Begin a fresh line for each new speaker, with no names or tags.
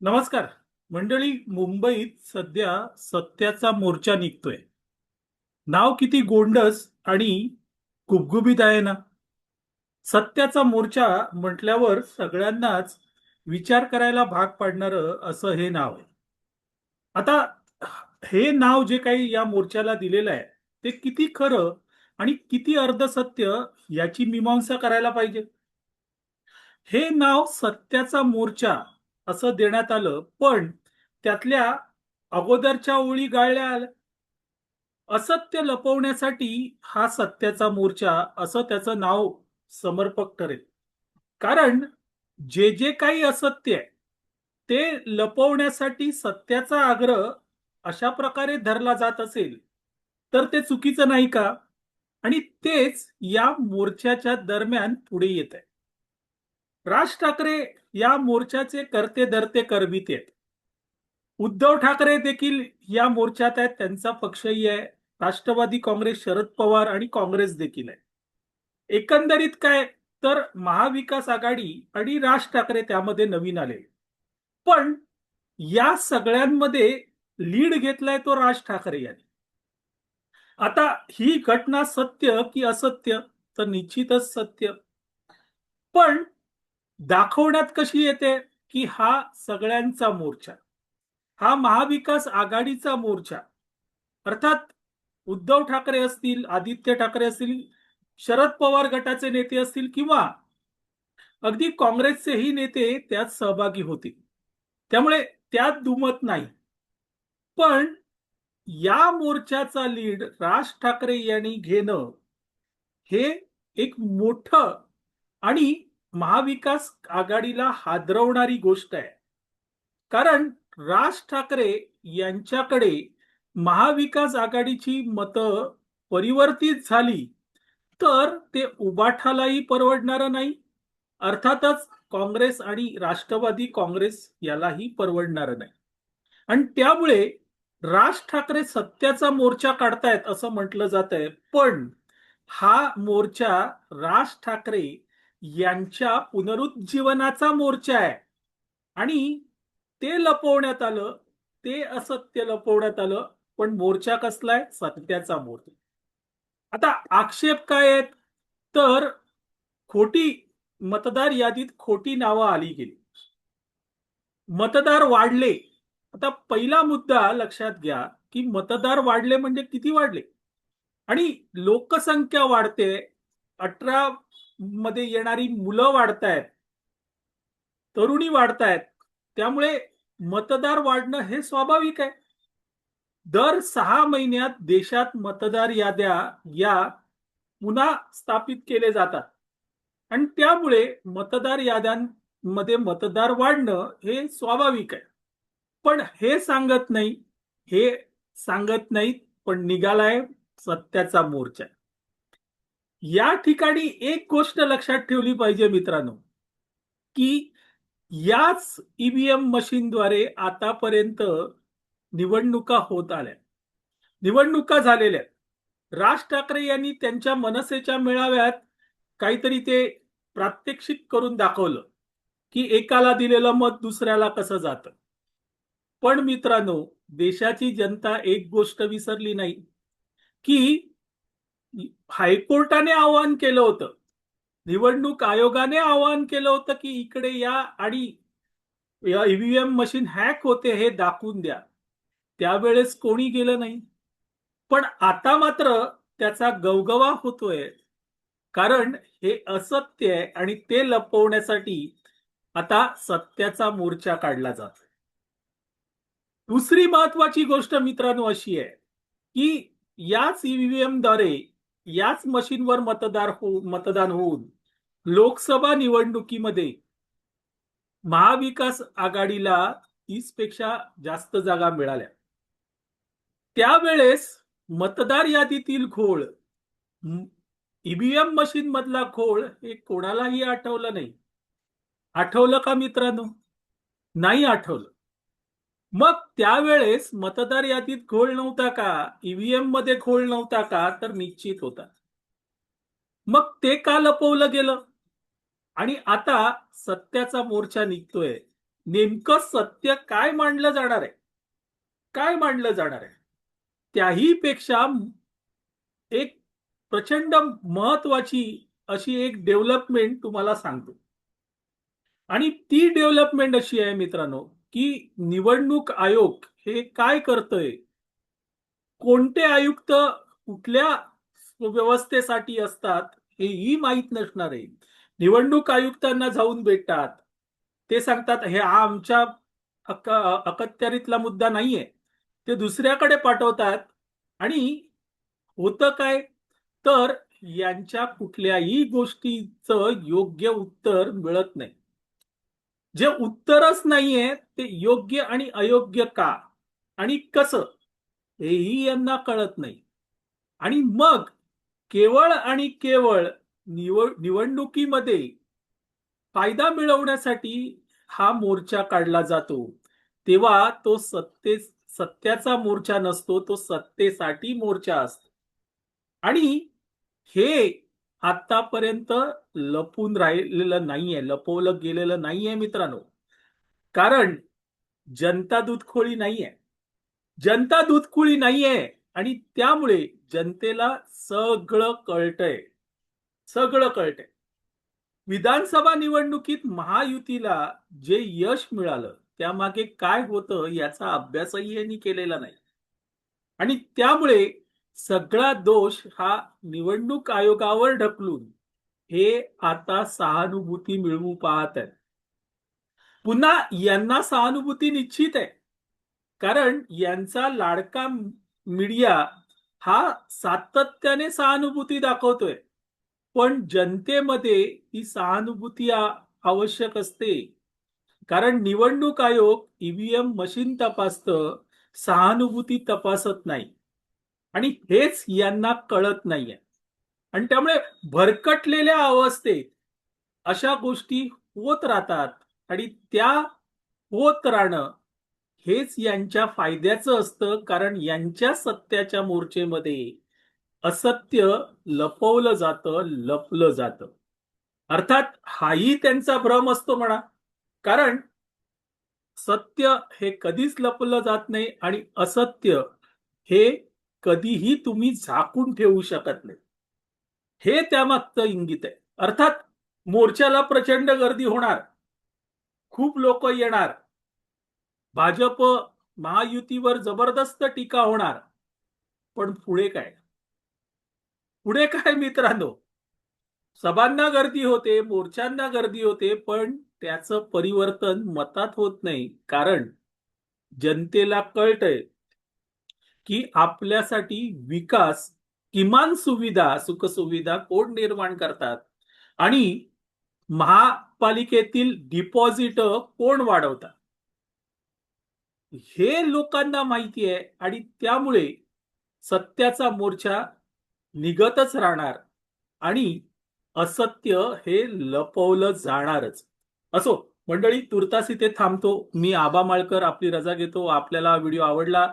नमस्कार. मंडळी मुंबईत सध्या सत्याचा मोर्चा निघतोय. नाव किती गोंडस आणि गुबगुबीत आहे ना? सत्याचा मोर्चा म्हटल्यावर सगळ्यांनाच विचार करायला भाग पाडणारं असं हे नाव आहे. आता हे नाव जे काही या मोर्चाला दिलेलं आहे ते किती खरं आणि किती अर्धसत्य याची मीमांसा करायला पाहिजे? हे नाव सत्याचा मोर्चा असं देण्यात आलं. पण त्यातल्या अगोदरच्या ओळी गाळल्या आल्या असत्य लपवण्यासाठी हा सत्याचा मोर्चा असं त्याचं नाव समर्पक ठरेल. कारण जे जे काही असत्य आहे ते लपवण्यासाठी सत्याचा आग्रह अशा प्रकारे धरला जात असेल तर ते चुकीचं नाही का? आणि तेच या मोर्चाच्या दरम्यान पुढे येत आहे. राज ठाकरे या मोर्चाचे करते धरते करबीत आहेत. उद्धव ठाकरे देखील या मोर्चात आहेत त्यांचा पक्षही आहे. राष्ट्रवादी काँग्रेस शरद पवार आणि काँग्रेस देखील आहे. एकंदरीत काय तर महाविकास आघाडी आणि राज ठाकरे त्यामध्ये नवीन आले. पण या सगळ्यांमध्ये लीड घेतलाय तो राज ठाकरे यांनी. आता ही घटना सत्य की असत्य तर निश्चितच सत्य. पण दाखवण्यात कशी येते? की हा सगळ्यांचा मोर्चा. हा महाविकास आघाडीचा मोर्चा. अर्थात उद्धव ठाकरे असतील आदित्य ठाकरे असतील शरद पवार गटाचे नेते असतील किंवा अगदी काँग्रेसचेही नेते त्यात सहभागी होतील. त्यामुळे त्यात दुमत नाही. पण या मोर्चाचा लीड राज ठाकरे यांनी घेणं हे एक मोठं आणि महाविकास आघाडीला हादरवणारी गोष्ट आहे. कारण राज ठाकरे यांच्याकडे महाविकास आघाडीची मतं परिवर्तित झाली तर ते उबाठालाही परवडणार नाही. अर्थातच काँग्रेस आणि राष्ट्रवादी काँग्रेस यालाही परवडणार नाही. आणि त्यामुळे राज ठाकरे सत्याचा मोर्चा काढतायत असं म्हटलं जात आहे पण हा मोर्चा राज ठाकरे यांच्या पुनरुज्जीवनाचा मोर्चा आहे. आणि ते लपवण्यात आलं ते असत्य लपवण्यात आलं पण मोर्चा कसलाय सत्याचा मोर्चा. आता आक्षेप काय आहेत? तर खोटी मतदार यादीत खोटी नावं आली गेली. मतदार वाढले. आता पहिला मुद्दा लक्षात घ्या की मतदार वाढले म्हणजे किती वाढले? आणि लोकसंख्या वाढते अठरा मध्ये येणारी मुलं वाढतायत तरुणी वाढतायत त्यामुळे मतदार वाढणं हे स्वाभाविक आहे. दर सहा महिन्यात देशात मतदार याद्या या पुन्हा स्थापित केले जातात. आणि त्यामुळे मतदार याद्यांमध्ये मतदार वाढणं हे स्वाभाविक आहे. पण हे सांगत नाही हे सांगत नाहीत पण निघालाय सत्याचा मोर्चा. या ठिकाणी एक गोष्ट लक्षात ठेवली पाहिजे मित्रांनो की याच ईव्हीएम मशीनद्वारे आतापर्यंत निवडणुका होत आल्या. निवडणुका झालेल्या राज ठाकरे यांनी त्यांच्या मनसेच्या मेळाव्यात काहीतरी ते प्रात्यक्षिक करून दाखवलं की एकाला दिलेलं मत दुसऱ्याला कसं जातं. पण मित्रांनो देशाची जनता एक गोष्ट विसरली नाही की हायकोर्टाने आवाहन केलं होतं. निवडणूक आयोगाने आवाहन केलं होतं की इकडे या आणि या ईव्हीएम मशीन हॅक होते हे दाखवून द्या. त्यावेळेस कोणी गेलं नाही. पण आता मात्र त्याचा गवगवा होतोय. कारण हे असत्य आहे आणि ते लपवण्यासाठी आता सत्याचा मोर्चा काढला जात दुसरी महत्वाची गोष्ट मित्रांनो अशी आहे की याच ईव्हीएमद्वारे याच मशीनवर मतदार हो मतदान होऊन लोकसभा निवडणुकीमध्ये महाविकास आघाडीला तीसपेक्षा जास्त जागा मिळाल्या. त्यावेळेस मतदार यादीतील घोळ ईव्हीएम मशीन मधला घोळ हे कोणालाही आठवलं नाही. आठवलं का मित्रांनो? नाही आठवलं. मग त्यावेळेस मतदार यादीत घोळ नव्हता का? ईव्हीएममध्ये घोळ नव्हता का? तर निश्चित होता. मग ते का लपवलं गेलं? आणि आता सत्याचा मोर्चा निघतोय. नेमकं सत्य काय मांडलं जाणार आहे? काय मांडलं जाणार आहे? त्याही पेक्षा एक प्रचंड महत्वाची अशी एक डेव्हलपमेंट तुम्हाला सांगतो. आणि ती डेव्हलपमेंट अशी आहे मित्रांनो की निवडणूक आयोग हे काय करतंय? कोणते आयुक्त कुठल्या व्यवस्थेसाठी असतात हेही माहीत नसणार आहे. निवडणूक आयुक्तांना जाऊन भेटतात. ते सांगतात हे हा आमच्या अक अखत्यारीतला मुद्दा नाहीये. ते दुसऱ्याकडे पाठवतात. आणि होतं काय? तर यांच्या कुठल्याही गोष्टीचं योग्य उत्तर मिळत नाही. जे उत्तरच नाहीये ते योग्य आणि अयोग्य का? आणि कसं? हेही यांना कळत नाही. आणि मग केवळ आणि केवळ निवड निवडणुकीमध्ये फायदा मिळवण्यासाठी हा मोर्चा काढला जातो. तेव्हा तो सत्ते सत्याचा मोर्चा नसतो तो सत्तेसाठी मोर्चा असतो. आणि हे आतापर्यंत लपून राहिलेलं नाहीये लपवलं गेलेलं नाहीये मित्रांनो. कारण जनता दूधखोळी नाहीये. जनता दूधखोळी नाहीये आणि त्यामुळे जनतेला सगळं कळतंय. सगळं कळतंय. विधानसभा निवडणुकीत महायुतीला जे यश मिळालं त्यामागे काय होतं याचा अभ्यासही यांनी केलेला नाही. आणि त्यामुळे सगळा दोष हा निवडणूक आयोगावर ढकलून हे आता सहानुभूती मिळवू पाहत आहेत. पुन्हा यांना सहानुभूती निश्चित आहे. कारण यांचा लाडका मीडिया हा सातत्याने सहानुभूती दाखवतोय. पण जनतेमध्ये ही सहानुभूती आवश्यक असते. कारण निवडणूक आयोग ईव्हीएम मशीन तपासतं सहानुभूती तपासत नाही. आणि हेच यांना कळत नाहीये. आणि त्यामुळे भरकटलेल्या अवस्थेत अशा गोष्टी होत राहतात आणि त्या होत राहणं हेच यांच्या फायद्याचं असतं कारण यांच्या सत्याच्या मोर्चेमध्ये असत्य लपवलं जातं लपलं जातं. अर्थात हाही त्यांचा भ्रम असतो म्हणा. कारण सत्य हे कधीच लपलं जात नाही आणि असत्य हे कधीही तुम्ही झाकून ठेवू शकत नाही. हे त्यामागचं इंगित आहे. अर्थात मोर्चाला प्रचंड गर्दी होणार. खूप लोक येणार. भाजप महायुतीवर जबरदस्त टीका होणार. पण पुढे काय? पुढे काय मित्रांनो? सभांना गर्दी होते मोर्चांना गर्दी होते पण त्याचं परिवर्तन मतात होत नाही. कारण जनतेला कळतंय की आपल्यासाठी विकास किमान सुविधा सुखसुविधा कोण निर्माण करतात? आणि महापालिकेतील डिपॉझिट कोण वाढवतात? हे लोकांना माहिती आहे आणि त्यामुळे सत्याचा मोर्चा निघतच राहणार आणि असत्य हे लपवलं जाणारच. असो मंडळी तुर्तास इथे थांबतो. मी आबा माळकर आपली रजा घेतो. आपल्याला व्हिडिओ आवडला